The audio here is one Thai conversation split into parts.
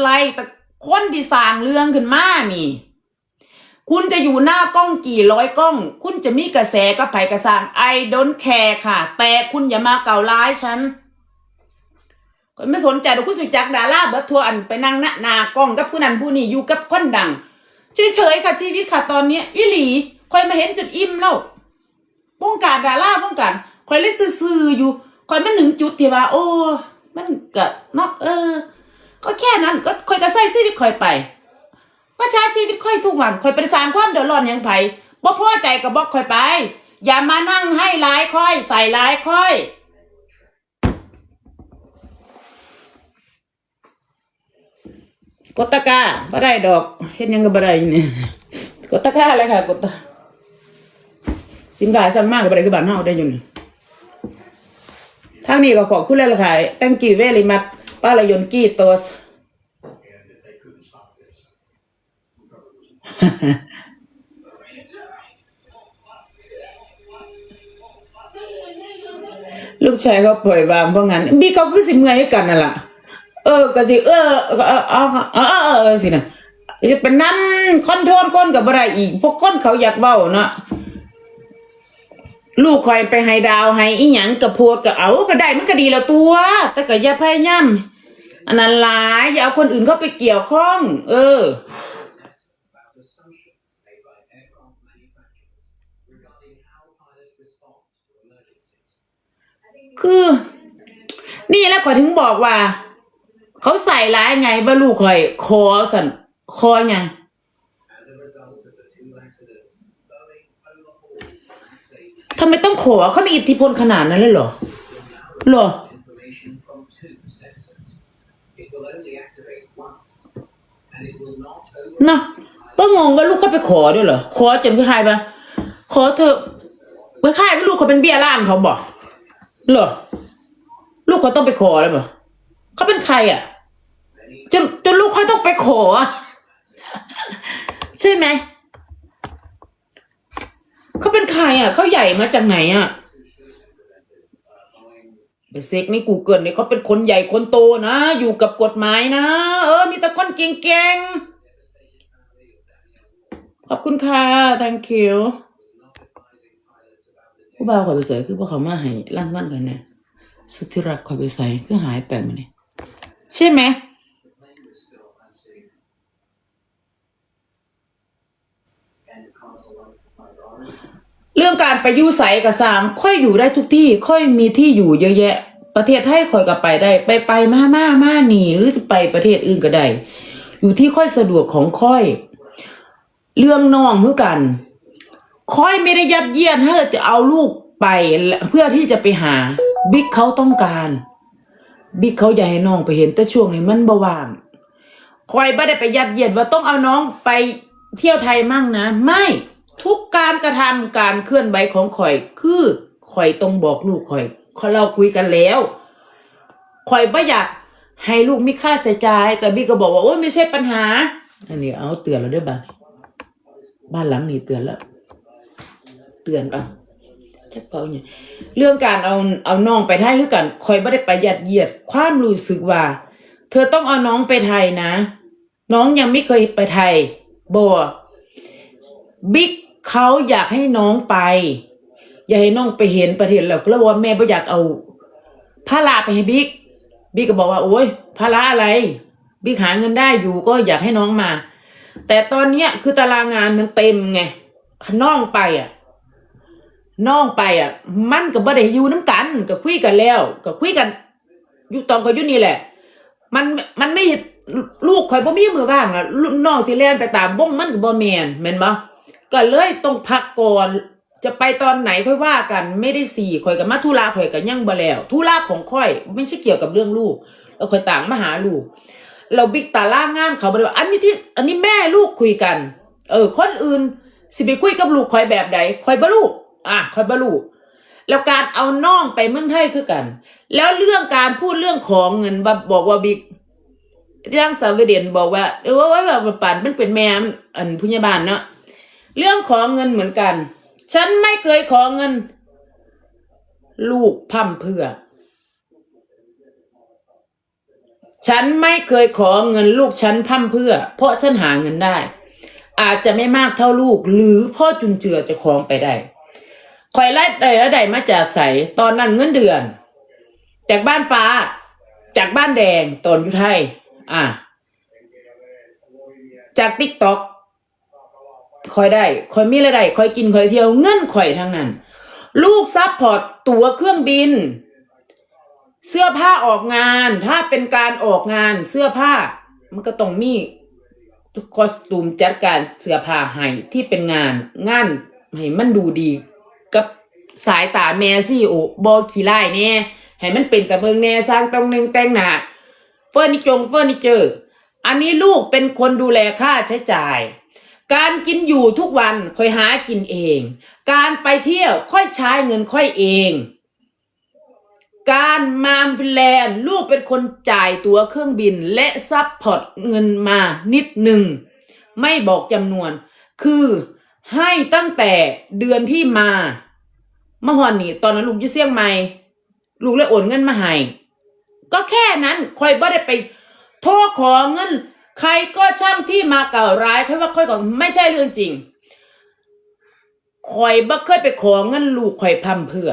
ไล่แต่คนที่สร้างเรื่องขึ้นมานี่คุณจะอยู่หน้ากล้องกี่ร้อยกล้อง คุณจะมีกระแสกับไผกระสาง I don't care ค่ะ แต่คุณอย่ามาเก่าร้ายฉันก็ไม่สนใจหรอกคุณสุจักดาราเบิร์ทัวอันไปนั่งหน้านากล้องกับผู้นั้นผู้นี้อยู่กับคนดังเฉยๆค่ะชีวิตค่ะตอนนี้อีหลีคอยมาเห็นจุดอิ่มแล้ววงการดาราป้องกันคอยเล่นซื่ออยู่คอยมันหนึ่งจุดที่ว่า โอ้ มันก็เนาะเออ ก็แค่นั้นก็คอยก็ใส่ชีวิตคอยไป ก็ใช้ชีวิตค่อยทุกวันคอยไปสร้างความเดือดร้อนหยังไผบ่พอใจก็บอกคอยไป อย่ามานั่งให้ร้ายค่อย ใส่ร้ายค่อยกดตะกาบ่ได้ดอกเฮ็ดยังก็บ่ได้อยู่นี่กดตะกาเลยค่ะกดตะสินค้าสั่งมากก็บ่ได้คือบ้านเฮาได้อยู่นี่ทางนี้ก็ขอบคุณแล้วค่ะ thank you very much ป้าละยนกี้โตสลูกชายเขาปล่อยวางเพราะงั้นบีเขาคือสิเมื่อยให้กันนั่นล่ะ เออก็สิเออเออเออเออเออเออสินะจะเป็นน้ำคอนโทรลคนกับอะไรอีก พวกคนเขาอยากเบ้าเนาะ ลูกคอยไปให้ดาวให้อีหยังกับโพดกับเอาก็ได้มันก็ดีแล้วตัว แต่ก็อย่าพยายามอันนั้นหลายอย่าเอาคนอื่นเข้าไปเกี่ยวข้อง เออ คือ นี่แหล้วก็ถึงบอกว่า เขาใส่ร้ายไงว่าลูกคอย คอสันคอไงำไมต้องขอเขามีอิทธิพลขนาดนั้นเลยเหรอหรอนาะก็งงว่าลูกเขาไปขอด้วยเหรอ ขอจนคือใครปะขอเธอไม่ค่ายลูกเขาเป็นเบี้ยล่างเขาบอกเหรอ ลูกเขาต้องไปขอเลยปะเขาเป็นใครอะ จนจนลูกเขาต้องไปขออะใช่ไหม เขาเป็นใครอะ เขาใหญ่มาจากไหนอะไปเซ็กในกูเกิลเนี่ยเขาเป็นคนใหญ่คนโตนะ อยู่กับกฎหมายนะ เออ มีแต่คนเก่งๆ ขอบคุณค่ะ thank you ผู้บ่าวขอไปใส่คือพวกเขามาให้ร่างวันกันเนี่ยสุดที่รักขอไปใส่คือหายไปมันนี่ใช่ไหม เรื่องการไปยู่ใสกับสามค่อยอยู่ได้ทุกที่ ค่อยมีที่อยู่เยอะแยะ ประเทศไทยค่อยก็ไปได้ ไปไปมามามาหนีหรือจะไปประเทศอื่นก็ได้อยู่ที่ค่อยสะดวกของค่อย เรื่องน้องคือกัน ค่อยไม่ได้ยัดเยียดให้จะเอาลูกไปเพื่อที่จะไปหา บิ๊กเขาต้องการ บิ๊กเขาอยากให้น้องไปเห็นแต่ช่วงนี้มันบ่ว่างคอยไม่ได้ไปยัดเยียดว่าต้องเอาน้องไป เที่ยวไทยมั่งนะ ไม่ทุกการกระทำการเคลื่อนไหวของข่อย คือข่อยต้องบอกลูกข่อยเราคุยกันแล้วข่อยไม่อยากให้ลูกมีค่าใช้จ่ายแต่บิ๊กก็บอกว่าโอ้ไม่ใช่ปัญหา อันนี้เอาเตือนเราด้วยบ้านบ้านหลังนี้เตือนแล้ว เตือนเอาจะเปล่าเนี่ยเรื่องการเอาเอาน้องไปไทยคือกันข่อยไม่ได้ไปยัดเหยียดความรู้สึกว่า เธอต้องเอาน้องไปไทยนะ น้องยังไม่เคยไปไทย บัวบิ๊กเขาอยากให้น้องไป อยากให้น้องไปเห็นประเทศแล้วก็เลยว่าแม่ไม่อยากเอาภาระไปให้บิ๊กบิ๊กก็บอกว่า โอ๊ยภาระอะไรบิ๊กหาเงินได้อยู่ก็อยากให้น้องมา แต่ตอนเนี้ยคือตารางงานมันเต็มไงน้องไปอะน้องไปอะ มันก็บ่ได้อยู่น้ำกัน ก็คุยกันแล้ว ก็คุยกันอยู่ตอนเขาอยู่นี่แหละ มันมันไม่ ลูกข่อยบ่มีมือว่างอะน้องสิแล่นไปตามวงมันก็บ่แม่นแม่นบ่ก็เลยต้องพักก่อนจะไปตอนไหนค่อยว่ากัน ไม่ได้สี่ข่อยกับมาธุระข่อยกับยังบ่แล้วธุระของข่อยไม่ใช่เกี่ยวกับเรื่องลูกแล้วข่อยต่างมาหาลูก เราบิ๊กตาล่างงานเขาบ่ได้ว่าอันนี้ที่ อันนี้แม่ลูกคุยกัน เออ คนอื่น สิไปคุยกับลูกข่อยแบบใดข่อยบ่รู้อะข่อยบ่รู้แล้วการเอาน้องไปเมืองไทยคือกัน แล้วเรื่องการพูดเรื่องของเงินว่บอกว่าบิ๊ก ร่างสาวเดียนบอกว่าเออว่าว่าแบบป่านมันเป็นแม่อันผู้ใหญ่บ้านเนาะเรื่องของเงินเหมือนกัน ฉันไม่เคยขอเงิน ลูกพั่มเพื่อ ฉันไม่เคยขอเงินลูกฉันพั่มเพื่อ เพราะฉันหาเงินได้ อาจจะไม่มากเท่าลูก หรือพ่อจุนเจือจะครองไปได้คอยไล่ได้และใดมาจากใสตอนนั้นเงินเดือน จากบ้านฟ้า จากบ้านแดงตอนอยู่ไทย อะจากติ๊กต็อกคอยได้คอยมีอะไรายได้คอยกินคอยเที่ยวเงินคอยทั้งนั้น ลูกซัพพอร์ตตั๋วเครื่องบิน เสื้อผ้าออกงาน ถ้าเป็นการออกงานเสื้อผ้า มันก็ต้องมีคอสตูมจัดการเสื้อผ้าให้ที่เป็นงานงานให้มันดูดี กับสายตาแม่ซี่โอบอขี้ไล่แน่ให้มันเป็นตะเบิงแน่สร้างตรงหนึงแต่งหน้า อร์นิจงเฟอร์นิเจอร์ อันนี้ลูกเป็นคนดูแลค่าใช้จ่าย การกินอยู่ทุกวันค่อยหากินเอง การไปเที่ยวค่อยใช้เงินค่อยเอง การมาฟินแลนด์ลูกเป็นคนจ่ายตั๋วเครื่องบินและซัพพอร์ตเงินมานิดหนึ่ง ไม่บอกจำนวน คือให้ตั้งแต่เดือนที่มามาหอนนี่ตอนนั้นลูกอยู่เซี่ยงใหม่ลูกเลยโอนเงินมาให้ ก็แค่นั้นคอยบ่ได้ไป โทรขอเงิน ใครก็ช่างที่มาเก่าร้ายค่อยว่าค่อยก็ไม่ใช่เรื่องจริงคอยบ่เคยไปขอเงินลูกคอยพำเพื่อ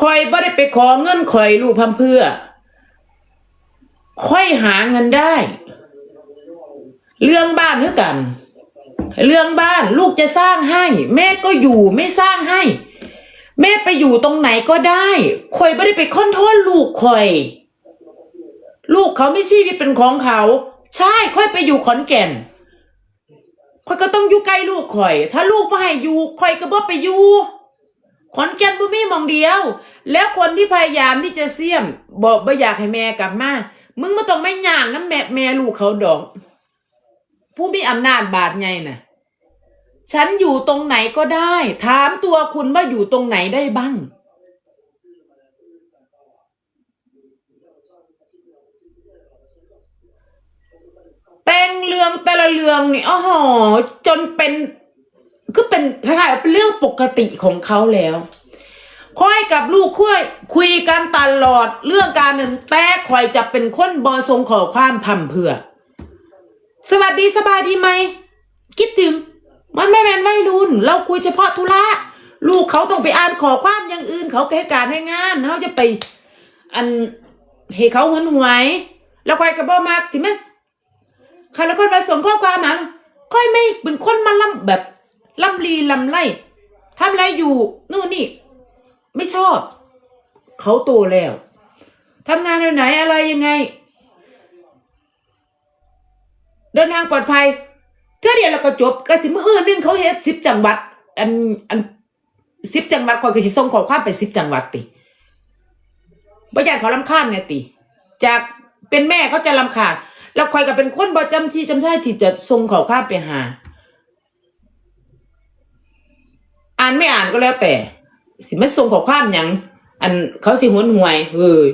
คอยบ่ได้ไปขอเงินคอยลูกพำเพื่อ ค่อยหาเงินได้ เรื่องบ้านคือกัน เรื่องบ้านลูกจะสร้างให้ แม่ก็อยู่ไม่สร้างให้ แม่ไปอยู่ตรงไหนก็ได้คอยไม่ได้ไปค้อนโทษลูกคอย ลูกเขาไม่ชีวิตเป็นของเขา ใช่ค่อยไปอยู่ขอนแก่นคอยก็ต้องอยู่ใกล้ลูกคอย ถ้าลูกไม่ให้อยู่คอยก็บ่ไปอยู่ขอนแก่นบ่มีมองเดียว แล้วคนที่พยายามที่จะเสี่ยม บอกบ่อยากให้แม่กลับมามึงมาต้องไม่ย่างน้ำแม่แม่ลูกเขาดอก ผู้มีอำนาจบาดไงน่ะ ฉันอยู่ตรงไหนก็ได้ ถามตัวคุณว่าอยู่ตรงไหนได้บ้าง แต่งเรื่องแต่ละเรื่องนี่อ๋อหจนเป็นก็เป็นคล้ายๆเป็นเรื่องปกติของเขาแล้วค่อยกับลูกคุยคุยกันตลอดเรื่องการนึ่งแต่คอยจะเป็นคนบอทรงขอความพำเพื่อ สวัสดีสบายดีไหม คิดถึง มันไม่แมนวัยรุ่นเราคุยเฉพาะธุระ ลูกเขาต้องไปอ่านขอความอย่างอื่น เขาแค่การให้งานเขาจะไป อันให้เขาหวนหวย แล้วคอยกับบ่มากสิแม่ใครแล้วคนมาส่งข้อความมาค่อยไม่เป็นคนมาล่ำแบบล่ำลีลำไล่ทำอะไรอยู่นู่นนี่ ไม่ชอบ เขาโตแล้วทำงานในไหนอะไรยังไง เดินทางปลอดภัยเท่าเดียวเราก็จบกสิมืออื่นหนึงเขาเฮ็ดสิบจังหวัด อันอันสิบจังหวัดคอยก็สิส่งขอความไปสิบจังหวัดติบ่ญาติเขาลำคาญเนี่ยติ จากเป็นแม่เขาจะลำคาญแล้วคอยก็เป็นคนบ่จำชีจำใช่ที่จะส่งขอความไปหา อ่านไม่อ่านก็แล้วแต่ สิไม่ส่งขอความหยังอันเขาสิหวนหวยเฮ้ย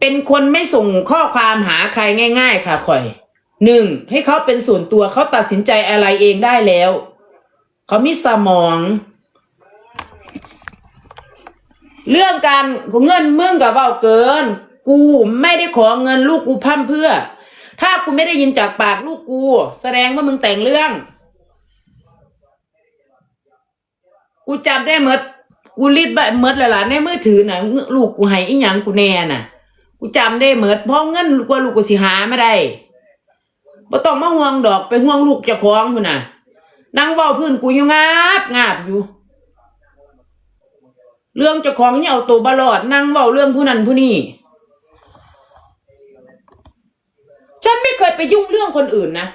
เป็นคนไม่ส่งข้อความหาใครง่าย ๆ ค่ะคอย หนึ่งให้เขาเป็นส่วนตัวเขาตัดสินใจอะไรเองได้แล้ว เขามีสมอง เรื่องการเงินมึงกับเบาเกิน กูไม่ได้ขอเงินลูกกูพั่มเพื่อ ถ้ากูไม่ได้ยินจากปากลูกกู แสดงว่ามึงแต่งเรื่อง กูจำได้หมดกูรีดใบหมดเลยล่ะในมือถือน่ะลูกกูให้อีหยังกูแน่น่ะ กูจำได้หมดเพราะเงินกว่าลูกกูสิหาไม่ได้ บ่ต้องมาห่วงดอกไปห่วงลูกเจ้าของพุ่นน่ะนั่งเว้าพื้นกูอยู่งาบงาบอยู่ เรื่องเจ้าของเนี่ยเอาตัวบลอดนั่งเว้าเรื่องผู้นั้นผู้นี้ฉันไม่เคยไปยุ่งเรื่องคนอื่นนะ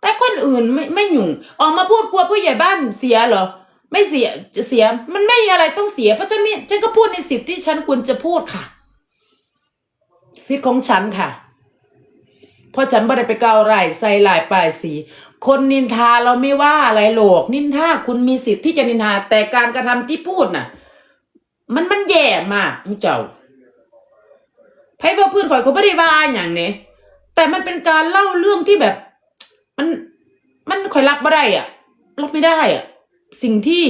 แต่คนอื่นไม่ไม่ยุ่งออกมาพูดกลัวผู้ใหญ่บ้านเสียเหรอไม่เสียจะเสีย มันไม่มีอะไรต้องเสียเพราะฉันไม่ฉันก็พูดในสิทธิ์ที่ฉันควรจะพูดค่ะ สิทธิ์ของฉันค่ะ เพราะฉันไม่ได้ไปเกาไรใส่ลายปลายสี คนนินทาเราไม่ว่าอะไรหรอกนินทาคุณมีสิทธิ์ที่จะนินทา แต่การกระทำที่พูดน่ะ มันมันแย่มากมุเจ้าไพ่ว่าพื้นข่อยเขาไม่ได้ว่าอย่างเนี้ยแต่มันเป็นการเล่าเรื่องที่แบบ มันมันคอยรับไม่ได้อะรับไม่ได้อะ สิ่งที่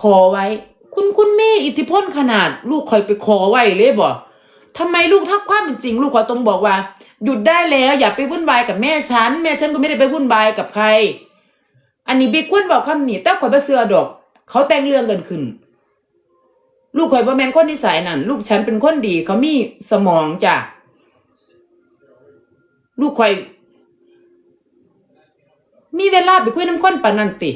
ขอไว้ คุณคุณแม่อิทธิพลขนาด ลูกคอยไปขอไว้เลยบ่ ทำไมลูกถ้าความเป็นจริง ลูกขอต้องบอกว่า หยุดได้แล้วอย่าไปวุ่นวายกับแม่ฉัน แม่ฉันก็ไม่ได้ไปวุ่นวายกับใคร อันนี้บิ๊กควรบอกคำนี้แต่ข่อยบ่เสือดอก เขาแต่งเรื่องกันขึ้น ลูกข่อยบ่แม่นคนนิสัยนั่นลูกฉันเป็นคนดี เขามีสมองจ้ะลูกข่อย มีเวลาไปคุยน้ำคนปานนั้นติ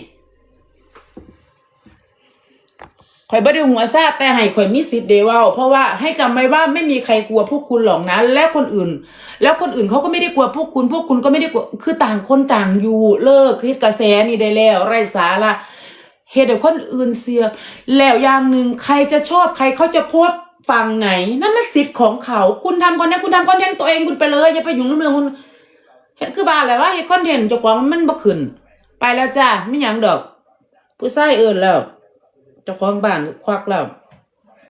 ข่อยบ่ได้หัวซาแต่ให้ข่อยมีสิทธิ์เดว้าเพราะว่าให้จำไว้ว่าไม่มีใครกลัวพวกคุณหรอกนะ และคนอื่น แล้วคนอื่นเขาก็ไม่ได้กลัวพวกคุณ พวกคุณก็ไม่ได้กลัวคือต่างคนต่างอยู่เลิกคิดกระแสนี่ได้แล้วไร้สาระเหตุให้คนอื่นเสียแล้วอย่างหนึ่งใครจะชอบใครเขาจะโพสฝั่งไหนนั่นมันสิทธิ์ของเขา คุณทำคอนเทนต์คุณทำคอนเทนต์ตัวเองคุณไปเลยอย่าไปยุ่งเรื่องคุณเห็นคือบ้าอะไรวะเห็นคอนเทนต์เจ้าของมันบ่ขึ้น ไปแล้วจ้าไม่ยังดอก ผู้ชายเอินแล้ว เจ้าของบ้านควักแล้ว